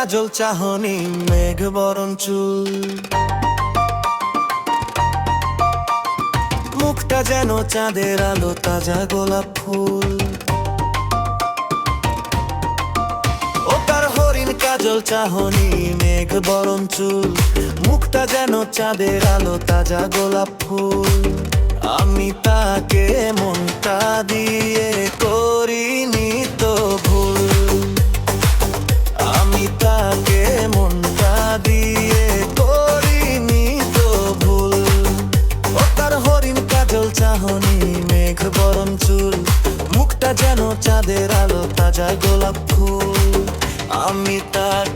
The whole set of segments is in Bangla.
কাজল চাহনি, মেঘ বরণ চুল। মুখটা যেন চাঁদের আলো, তাজা গোলাপ ফুল। ও তার হরিণ কাজল চাহনি, মেঘ বরণ চুল। মুখটা যেন চাঁদের আলো, তাজা গোলাপ ফুল। আমি তাকে মনটা দিয়ে করিনি তো চুল মুখটা যেন চাঁদের আলো তাজা গোলাপ ফুল। আমি তাকে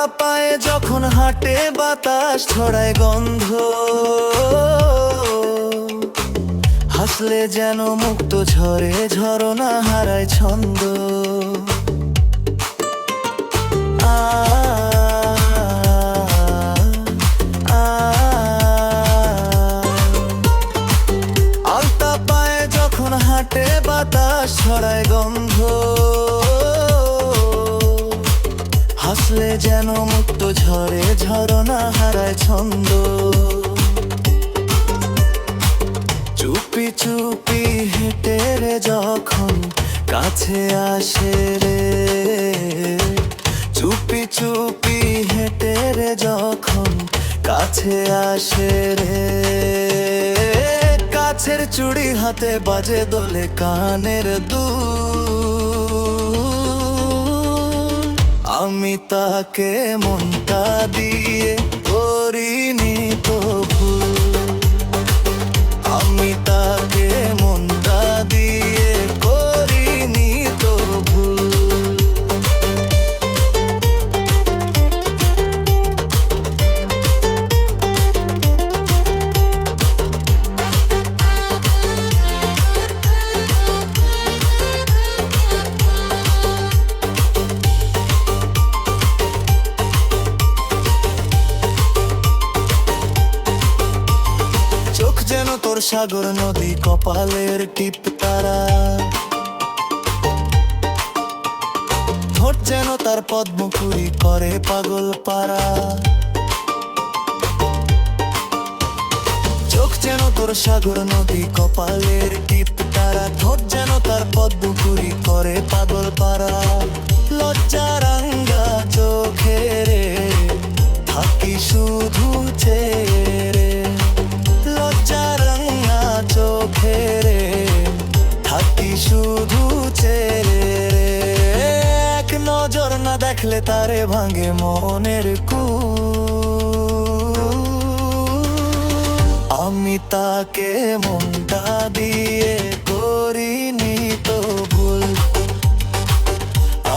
আলতা পায়ে যখন হাঁটে বাতাস ছড়ায় গন্ধ। হাসলে যেন মুক্ত ঝরে, ঝরনা হারায় ছন্দ। আলতা পায়ে যখন হাঁটে বাতাস ছড়ায় গন্ধ। হাসলে যেন মুক্ত ঝরে, ঝরনা হারায় ছন্দ। চুপি চুপি হেঁটে রে যখন কাছে আসে রে। চুপি চুপি হেঁটে রে যখন কাছে আসে রে। কাছের চুড়ি হাতে বাজে দোলে কানের দুল আমি তাকে মনটা দিয়ে করিনি তো ভুল তোর সাগর নদী কপালের টিপ তারা। ঠোঁট যেন তার পদ্মপুরি, করে পাগল পারা চোখ যেন তোর সাগর নদী, কপালের টিপ তারা। ঠোঁট যেন তার পদ্মপুরি, করে পাগল পারা লজ্জা রাঙ্গা চোখেরে, থাকি শুধু চেরে শুধু চেরে এক নজর না দেখলে তারে ভাঙে মনের কু আমি তাকে মনটা দিয়ে করিনি তো ভুল।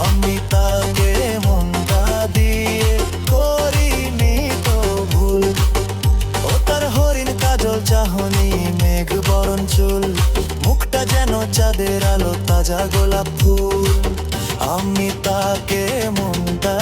আমি তাকে মনটা দিয়ে করিনি তো ভুল। ও তার হরিণ, কাজল, চাহনি, মেঘ, বরণ, চুল। যেন চাঁদের আলো তাজা গোলাপ ফুল। আমি তাকে মনটা